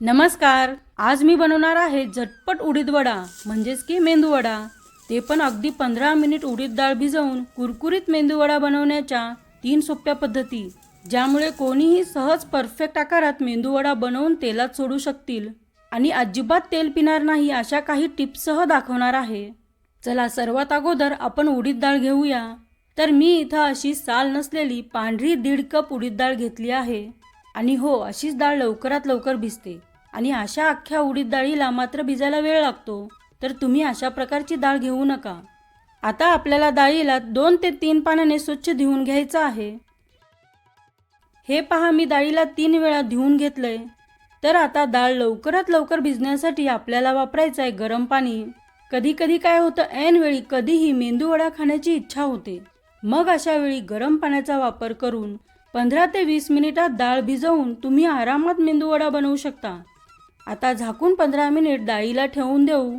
नमस्कार. आज मी बनवणार आहे झटपट उडीद वडा म्हणजेच की मेंदू वडा. ते पण अगदी पंधरा मिनिट उडीद डाळ भिजवून कुरकुरीत मेंदू वडा बनवण्याच्या तीन सोप्या पद्धती ज्यामुळे कोणीही सहज परफेक्ट आकारात मेंदू वडा बनवून तेलात सोडू शकतील. आणि अजिबात तेल पिणार नाही अशा काही टिप्ससह दाखवणार आहे. चला सर्वात अगोदर आपण उडीद डाळ घेऊया. तर मी इथं अशी साल नसलेली पांढरी दीड कप उडीद डाळ घेतली आहे. आणि हो अशीच डाळ लवकरात लवकर भिजते. आणि अशा अख्ख्या उडीद डाळीला मात्र भिजायला वेळ लागतो. तर तुम्ही अशा प्रकारची डाळ घेऊ नका. आता आपल्याला डाळीला दोन ते तीन पानाने स्वच्छ धुवून घ्यायचं आहे. हे पहा मी डाळीला तीन वेळा धुवून घेतलंय. तर आता डाळ लवकरात लवकर भिजण्यासाठी आपल्याला वापरायचं आहे गरम पाणी. कधी कधी काय होतं ऐन वेळी कधीही मेंदू वडा खाण्याची इच्छा होते. मग अशा वेळी गरम पाण्याचा वापर करून पंधरा ते वीस मिनिटात डाळ भिजवून तुम्ही आरामात मेंदू वडा बनवू शकता. आता झाकून पंधरा मिनिट डाळीला ठेवून देऊ.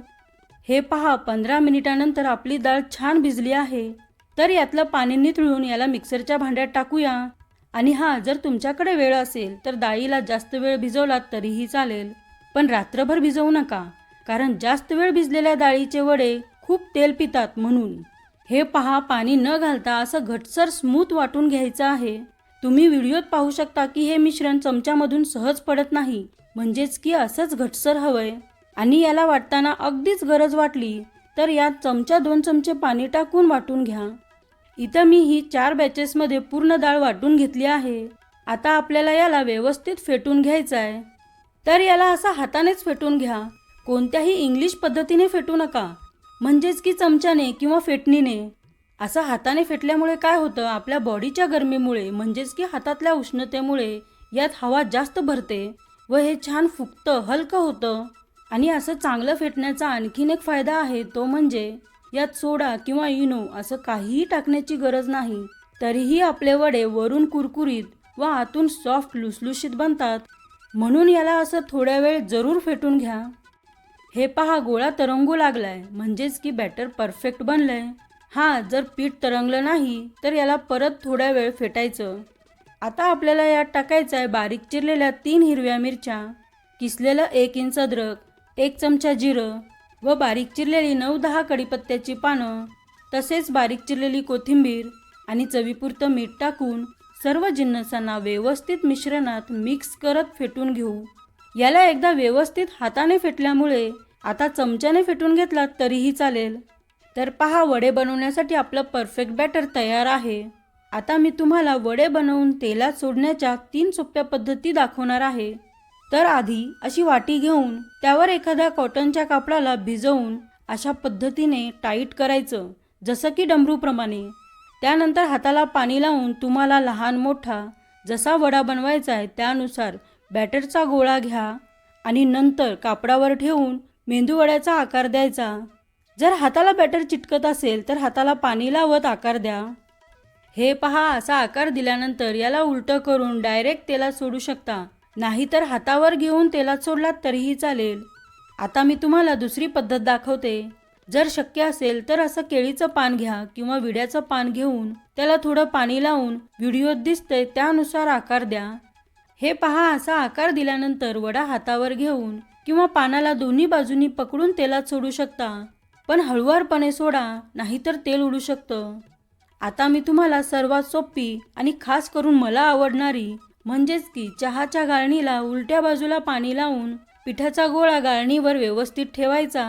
हे पहा पंधरा मिनिटानंतर आपली डाळ छान भिजली आहे. तर यातलं पाणी निथळून याला मिक्सरच्या भांड्यात टाकूया. आणि हा जर तुमच्याकडे वेळ असेल तर डाळीला जास्त वेळ भिजवलात तरीही चालेल. पण रात्रभर भिजवू नका कारण जास्त वेळ भिजलेल्या डाळीचे वडे खूप तेल पितात म्हणून. हे पहा पाणी न घालता असं घटसर स्मूथ वाटून घ्यायचं आहे. तुम्ही व्हिडिओत पाहू शकता की हे मिश्रण चमच्यामधून सहज पडत नाही. म्हणजेच की असंच घटसर हवंय. आणि याला वाटताना अगदीच गरज वाटली तर यात चमचा दोन चमचे पाणी टाकून वाटून घ्या. इथं मी ही चार बॅचेसमध्ये पूर्ण डाळ वाटून घेतली आहे. आता आपल्याला याला व्यवस्थित फेटून घ्यायचं आहे तर याला असा हातानेच फेटून घ्या. कोणत्याही इंग्लिश पद्धतीने फेटू नका. म्हणजेच की चमच्याने किंवा फेटणीने. असं हाताने फेटल्यामुळे काय होतं? आपल्या बॉडीच्या गरमीमुळे म्हणजेच की हातातल्या उष्णतेमुळे यात हवा जास्त भरते. व हे छान फुगतं हलकं होतं. आणि असं चांगलं फेटण्याचा आणखीन एक फायदा आहे तो म्हणजे यात सोडा किंवा इनो असं काहीही टाकण्याची गरज नाही. तरीही आपले वडे वरून कुरकुरीत व आतून सॉफ्ट लुसलुशीत बनतात. म्हणून याला असं थोड्या वेळ जरूर फेटून घ्या. हे पहा गोळा तरंगू लागलाय. म्हणजेच की बॅटर परफेक्ट बनलंय. हा जर पीठ तरंगलं नाही तर याला परत थोड्या वेळ फेटायचं. आता आपल्याला यात टाकायचं आहे बारीक चिरलेल्या तीन हिरव्या मिरच्या किसलेलं एक इंच अद्रक एक चमचा जिरं व बारीक चिरलेली नऊ दहा कढीपत्त्याची पानं तसेच बारीक चिरलेली कोथिंबीर आणि चवीपुरतं मीठ टाकून सर्व जिन्नसांना व्यवस्थित मिश्रणात मिक्स करत फेटून घेऊ. याला एकदा व्यवस्थित हाताने फेटल्यामुळे आता चमच्याने फेटून घेतलात तरीही चालेल. तर पहा वडे बनवण्यासाठी आपलं परफेक्ट बॅटर तयार आहे. आता मी तुम्हाला वडे बनवून तेलात सोडण्याच्या तीन सोप्या पद्धती दाखवणार आहे. तर आधी अशी वाटी घेऊन त्यावर एखाद्या कॉटनच्या कापडाला भिजवून अशा पद्धतीने टाईट करायचं जसं की डमरूप्रमाणे. त्यानंतर हाताला पाणी लावून तुम्हाला लहान मोठा जसा वडा बनवायचा आहे त्यानुसार बॅटरचा गोळा घ्या आणि नंतर कापडावर ठेवून मेंदूवड्याचा आकार द्यायचा. जर हाताला बॅटर चिटकत असेल तर हाताला पाणी लावत आकार द्या. हे पहा असा आकार दिल्यानंतर याला उलटं करून डायरेक्ट तेलात सोडू शकता. नाहीतर हातावर घेऊन तेलात सोडलात तरीही चालेल. आता मी तुम्हाला दुसरी पद्धत दाखवते. जर शक्य असेल तर असं केळीचं पान घ्या किंवा विड्याचं पान घेऊन त्याला थोडं पाणी लावून व्हिडिओत दिसतंय त्यानुसार आकार द्या. हे पहा असा आकार दिल्यानंतर वडा हातावर घेऊन किंवा पानाला दोन्ही बाजूनी पकडून तेलात सोडू शकता. पण हळुवारपणे सोडा नाहीतर तेल उडू शकतं. आता मी तुम्हाला सर्वात सोपी आणि खास करून मला आवडणारी म्हणजेच की चहाच्या गाळणीला उलट्या बाजूला पाणी लावून पिठाचा गोळा गाळणीवर व्यवस्थित ठेवायचा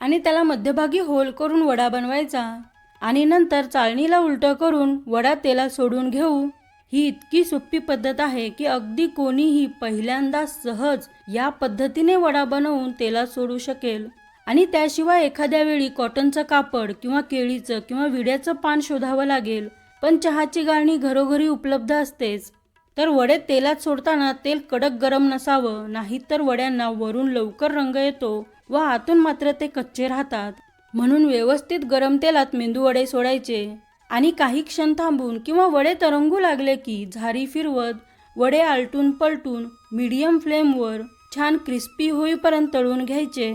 आणि त्याला मध्यभागी होल करून वडा बनवायचा आणि नंतर चाळणीला उलटं करून वडा तेला सोडून घेऊ. ही इतकी सोपी पद्धत आहे की अगदी कोणीही पहिल्यांदा सहज या पद्धतीने वडा बनवून तेला सोडू शकेल. आणि त्याशिवाय एखाद्या वेळी कॉटनचं कापड किंवा केळीचं किंवा विड्याचं पान शोधावं लागेल. पण चहाची गाळणी घरोघरी उपलब्ध असतेच. तर वडे तेलात सोडताना तेल कडक गरम नसावं नाहीतर वड्यांना वरून लवकर रंग येतो व आतून मात्र ते कच्चे राहतात. म्हणून व्यवस्थित गरम तेलात मेंदू वडे सोडायचे. आणि काही क्षण थांबून किंवा वडे तरंगू लागले की झारी फिरवत वडे आलटून पलटून मीडियम फ्लेमवर छान क्रिस्पी होईपर्यंत तळून घ्यायचे.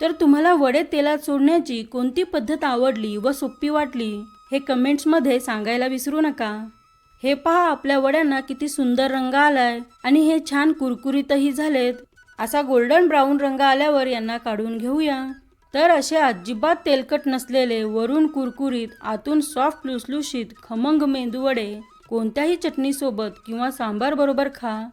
तर तुम्हाला वडे तेलात सोडण्याची कोणती पद्धत आवडली व सोपी वाटली हे कमेंट्समध्ये सांगायला विसरू नका. हे पहा आपल्या वड्यांना किती सुंदर रंग आलाय आणि हे छान कुरकुरीतही झालेत. असा गोल्डन ब्राऊन रंग आल्यावर यांना काढून घेऊया. तर असे अजिबात तेलकट नसलेले वरून कुरकुरीत आतून सॉफ्ट लुसलुशीत खमंग मेंदू वडे कोणत्याही चटणीसोबत किंवा सांबार बरोबर खा.